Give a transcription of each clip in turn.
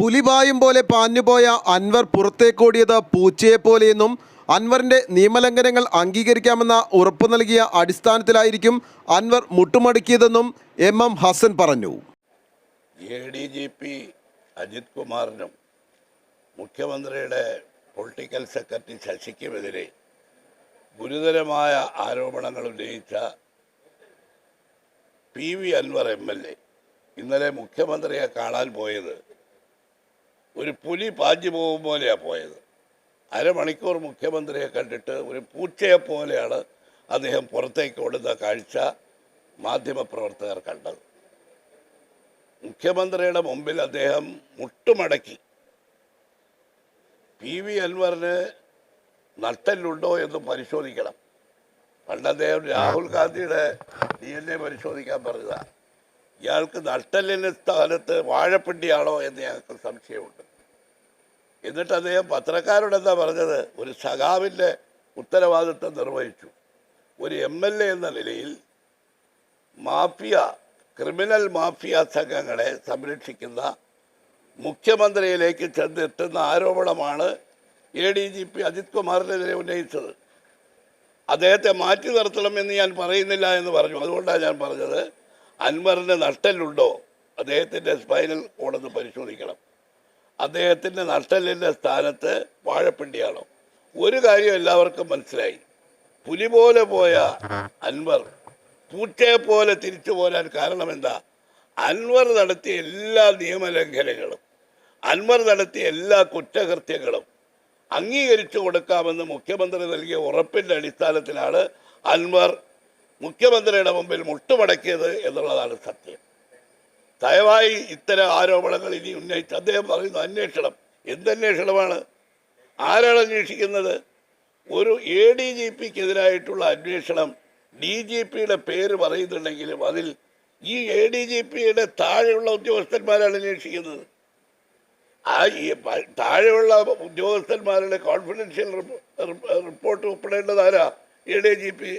പുലിപായും പോലെ പാഞ്ഞുപോയ അൻവർ പുറത്തേക്കോടിയത് പൂച്ചയെപ്പോലെയെന്നും അൻവറിന്റെ നിയമലംഘനങ്ങൾ അംഗീകരിക്കാമെന്ന ഉറപ്പു നൽകിയ അടിസ്ഥാനത്തിലായിരിക്കും അൻവർ മുട്ടുമടക്കിയതെന്നും എം എം ഹസൻ പറഞ്ഞു. A D G P Ajith കുമാറിനും മുഖ്യമന്ത്രിയുടെ പൊളിറ്റിക്കൽ സെക്രട്ടറി ശശിക്കുമെതിരെ ഗുരുതരമായ ആരോപണങ്ങൾ ഉന്നയിച്ച P V Anvar M L A ഇന്നലെ മുഖ്യമന്ത്രിയെ കാണാൻ പോയത് ഒരു പുലി പാഞ്ഞു പോകും പോലെയാണ് പോയത്. അരമണിക്കൂർ മുഖ്യമന്ത്രിയെ കണ്ടിട്ട് ഒരു പൂച്ചയെ പോലെയാണ് അദ്ദേഹം പുറത്തേക്ക് ഓടുന്ന കാഴ്ച മാധ്യമപ്രവർത്തകർ കണ്ടത്. മുഖ്യമന്ത്രിയുടെ മുമ്പിൽ അദ്ദേഹം മുട്ടുമടക്കി. പി വി അൻവറിന് നട്ടലുണ്ടോ എന്ന് പരിശോധിക്കണം. പണ്ട് അദ്ദേഹം രാഹുൽ ഗാന്ധിയുടെ ഡി എൻ എ പരിശോധിക്കാൻ പറഞ്ഞതാണ് ഇയാൾക്ക് നട്ടലിന് സ്ഥാനത്ത് വാഴപ്പിണ്ടിയാണോ എന്ന് ഞങ്ങൾക്ക് സംശയമുണ്ട്. എന്നിട്ട് അദ്ദേഹം പത്രക്കാരോട് എന്താ പറഞ്ഞത്? ഒരു സഖാവിന്റെ ഉത്തരവാദിത്വം നിർവഹിച്ചു. ഒരു എം എൽ എ എന്ന നിലയിൽ മാഫിയ ക്രിമിനൽ മാഫിയ സംഘങ്ങളെ സംരക്ഷിക്കുന്ന മുഖ്യമന്ത്രിയിലേക്ക് ചെന്നെത്തുന്ന ആരോപണമാണ് A D G P Ajith കുമാറിനെതിരെ ഉന്നയിച്ചത്. അദ്ദേഹത്തെ മാറ്റി നിർത്തണമെന്ന് ഞാൻ പറയുന്നില്ല എന്ന് പറഞ്ഞു. അതുകൊണ്ടാണ് ഞാൻ പറഞ്ഞത് അൻവറിന് നട്ടലുണ്ടോ അദ്ദേഹത്തിന്റെ സ്പൈനൽ കോഡൊന്ന് പരിശോധിക്കണം. അദ്ദേഹത്തിന്റെ നട്ടലിന്റെ സ്ഥാനത്ത് വാഴപ്പിണ്ടിയാണോ? ഒരു കാര്യം എല്ലാവർക്കും മനസ്സിലായി. പുലി പോലെ പോയ അൻവർ പൂച്ചയെ പോലെ തിരിച്ചു പോരാൻ കാരണം എന്താ അൻവർ നടത്തിയ എല്ലാ നിയമലംഘനങ്ങളും അൻവർ നടത്തിയ എല്ലാ കുറ്റകൃത്യങ്ങളും അംഗീകരിച്ചു കൊടുക്കാമെന്ന് മുഖ്യമന്ത്രി നൽകിയ ഉറപ്പിന്റെ അടിസ്ഥാനത്തിലാണ് അൻവർ മുഖ്യമന്ത്രിയുടെ മുമ്പിൽ മുട്ടുമടക്കിയത് എന്നുള്ളതാണ് സത്യം. ദയവായി ഇത്തരം ആരോപണങ്ങൾ ഇനി ഉന്നയിച്ച് അദ്ദേഹം പറയുന്നു അന്വേഷണം. എന്തന്വേഷണമാണ്? ആരാണ് അന്വേഷിക്കുന്നത്? ഒരു എ ഡി ജി പിക്കെതിരായിട്ടുള്ള അന്വേഷണം ഡി ജി പിയുടെ പേര് പറയുന്നുണ്ടെങ്കിലും അതിൽ ഈ എ ഡി ജി പിയുടെ താഴെയുള്ള ഉദ്യോഗസ്ഥന്മാരാണ് അന്വേഷിക്കുന്നത്. ആ ഈ താഴെയുള്ള ഉദ്യോഗസ്ഥന്മാരുടെ കോൺഫിഡൻഷ്യൽ റിപ്പോർട്ട് ഒപ്പിടേണ്ടത് ആരാ? A D G P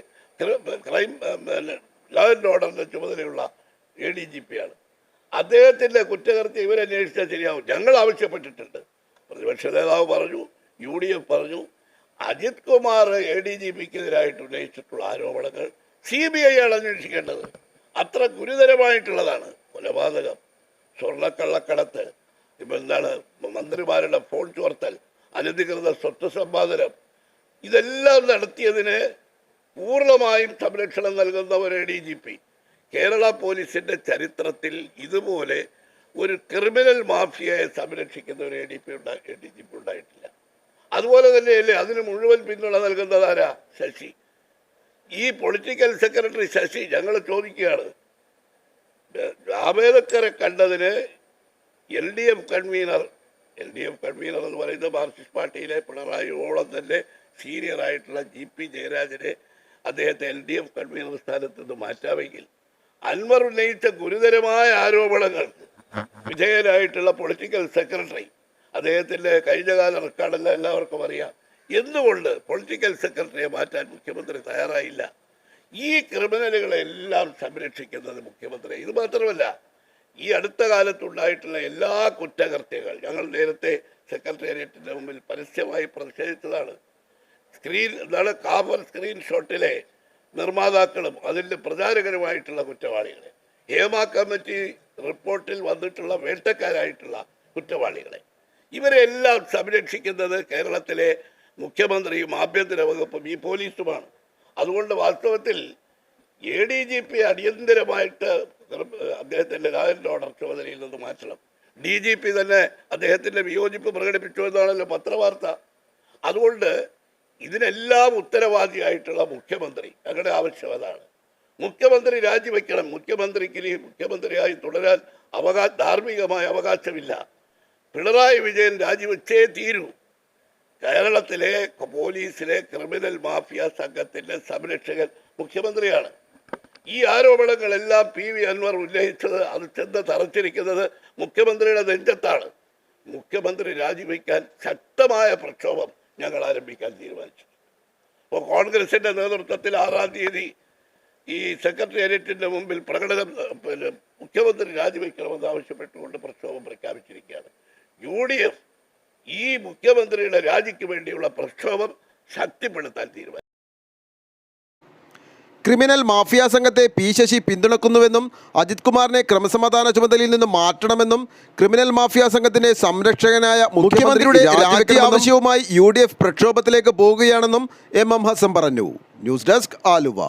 crime law and ഓർഡറിന്റെ ചുമതലയുള്ള എ ഡി ജി പിയാണ് അദ്ദേഹത്തിന്റെ കുറ്റകൃത്യം ഇവരന്വേഷിച്ചാൽ ശരിയാവും. ഞങ്ങൾ ആവശ്യപ്പെട്ടിട്ടുണ്ട്. പ്രതിപക്ഷ നേതാവ് പറഞ്ഞു യു ഡി എഫ് പറഞ്ഞു Ajith Kumar A D G പിക്കെതിരായിട്ട് ഉന്നയിച്ചിട്ടുള്ള ആരോപണങ്ങൾ സി ബി ഐ ആണ് അന്വേഷിക്കേണ്ടത്. അത്ര ഗുരുതരമായിട്ടുള്ളതാണ്. കൊലപാതകം സ്വർണക്കള്ളക്കടത്ത് ഇപ്പം എന്താണ് മന്ത്രിമാരുടെ ഫോൺ ചോർത്തൽ അനധികൃത സ്വത്ത് സമ്പാദനം ഇതെല്ലാം നടത്തിയതിന് പൂർണമായും സംരക്ഷണം നൽകുന്ന ഒരു A D G P. Kerala പോലീസിന്റെ ചരിത്രത്തിൽ ഇതുപോലെ ഒരു ക്രിമിനൽ മാഫിയയെ സംരക്ഷിക്കുന്ന ഒരു എ ഡി പി ഉണ്ടാ എ ഡി ജി പി ഉണ്ടായിട്ടില്ല. അതുപോലെ തന്നെയല്ലേ അതിന് മുഴുവൻ പിന്തുണ നൽകുന്നത് ആരാ? ശശി. ഈ പൊളിറ്റിക്കൽ സെക്രട്ടറി ശശി ഞങ്ങൾ ചോദിക്കുകയാണ്. ജാവേദക്കറെ കണ്ടതിന് L D F convener L D F convener എന്ന് പറയുന്നത് മാർക്സിസ്റ്റ് പാർട്ടിയിലെ പിണറായിയോളം തന്നെ സീനിയർ ആയിട്ടുള്ള ജി പി ജയരാജനെ അദ്ദേഹത്തെ എൽ ഡി എഫ് കൺവീനർ സ്ഥാനത്ത് നിന്ന് മാറ്റാമെങ്കിൽ അൻവർ ഉന്നയിച്ച ഗുരുതരമായ ആരോപണങ്ങൾ വിധേയനായിട്ടുള്ള പൊളിറ്റിക്കൽ സെക്രട്ടറി അദ്ദേഹത്തിന്റെ കഴിഞ്ഞകാല റെക്കോർഡല്ല എല്ലാവർക്കും അറിയാം. എന്തുകൊണ്ട് പൊളിറ്റിക്കൽ സെക്രട്ടറിയെ മാറ്റാൻ മുഖ്യമന്ത്രി തയ്യാറായില്ല? ഈ ക്രിമിനലുകളെല്ലാം സംരക്ഷിക്കുന്നത് മുഖ്യമന്ത്രി. ഇത് മാത്രമല്ല ഈ അടുത്ത കാലത്തുണ്ടായിട്ടുള്ള എല്ലാ കുറ്റകൃത്യങ്ങൾ ഞങ്ങൾ നേരത്തെ സെക്രട്ടേറിയറ്റിന്റെ മുമ്പിൽ പരസ്യമായി പ്രതിഷേധിച്ചതാണ്. സ്ക്രീൻ എന്താണ് കാഫർ സ്ക്രീൻഷോട്ടിലെ നിർമ്മാതാക്കളും അതിന്റെ പ്രചാരകരുമായിട്ടുള്ള കുറ്റവാളികളെ. ഹേമ കമ്മിറ്റി റിപ്പോർട്ടിൽ വന്നിട്ടുള്ള വേട്ടക്കാരായിട്ടുള്ള കുറ്റവാളികളെ. ഇവരെല്ലാം സംരക്ഷിക്കുന്നത് കേരളത്തിലെ മുഖ്യമന്ത്രിയും ആഭ്യന്തര വകുപ്പും ഈ പോലീസുമാണ്. അതുകൊണ്ട് വാസ്തവത്തിൽ എ ഡി ജി പി അടിയന്തരമായിട്ട് അദ്ദേഹത്തിന്റെ രാജന്റെ ഓർഡർ ചുമതലയിൽ നിന്ന് മാറ്റണം. ഡി ജി പി തന്നെ അദ്ദേഹത്തിന്റെ വിയോജിപ്പ് പ്രകടിപ്പിച്ചു എന്നാണല്ലോ പത്രവാർത്ത. അതുകൊണ്ട് ഇതിനെല്ലാം ഉത്തരവാദിയായിട്ടുള്ള മുഖ്യമന്ത്രി. ഞങ്ങളുടെ ആവശ്യം അതാണ്. മുഖ്യമന്ത്രി രാജിവെക്കണം. മുഖ്യമന്ത്രിക്ക് മുഖ്യമന്ത്രിയായി തുടരാൻ അവകാ ധാർമ്മികമായ അവകാശമില്ല. പിണറായി വിജയൻ രാജിവെച്ചേ തീരൂ. കേരളത്തിലെ പോലീസിലെ ക്രിമിനൽ മാഫിയ സംഘത്തിന്റെ സംരക്ഷകൻ മുഖ്യമന്ത്രിയാണ്. ഈ ആരോപണങ്ങളെല്ലാം പി വി അൻവർ ഉന്നയിച്ചത് അത് ചെന്ന് തറച്ചിരിക്കുന്നത് മുഖ്യമന്ത്രിയുടെ നെഞ്ചത്താണ്. മുഖ്യമന്ത്രി രാജിവെക്കാൻ ശക്തമായ പ്രക്ഷോഭം ഞങ്ങൾ ആരംഭിക്കാൻ തീരുമാനിച്ചു. അപ്പോൾ കോൺഗ്രസിന്റെ നേതൃത്വത്തിൽ ആറാം തീയതി ഈ സെക്രട്ടേറിയറ്റിന്റെ മുമ്പിൽ പ്രകടനം പിന്നെ മുഖ്യമന്ത്രി രാജിവെക്കണമെന്ന് ആവശ്യപ്പെട്ടുകൊണ്ട് പ്രക്ഷോഭം പ്രഖ്യാപിച്ചിരിക്കുകയാണ്. യു ഡി എഫ് ഈ മുഖ്യമന്ത്രിയുടെ രാജിക്ക് വേണ്ടിയുള്ള പ്രക്ഷോഭം ശക്തിപ്പെടുത്താൻ തീരുമാനിച്ചു. ക്രിമിനൽ മാഫിയ സംഘത്തെ പി ശശി പിന്തുണക്കുന്നുവെന്നും അജിത് കുമാറിനെ ക്രമസമാധാന ചുമതലയിൽ നിന്ന് മാറ്റണമെന്നും ക്രിമിനൽ മാഫിയ സംഘത്തിന്റെ സംരക്ഷകനായ മുഖ്യമന്ത്രിയുടെ രാജി ആവശ്യവുമായി യു ഡി എഫ് പ്രക്ഷോഭത്തിലേക്ക് പോവുകയാണെന്നും എം എം ഹസൻ പറഞ്ഞു. News desk Aluva.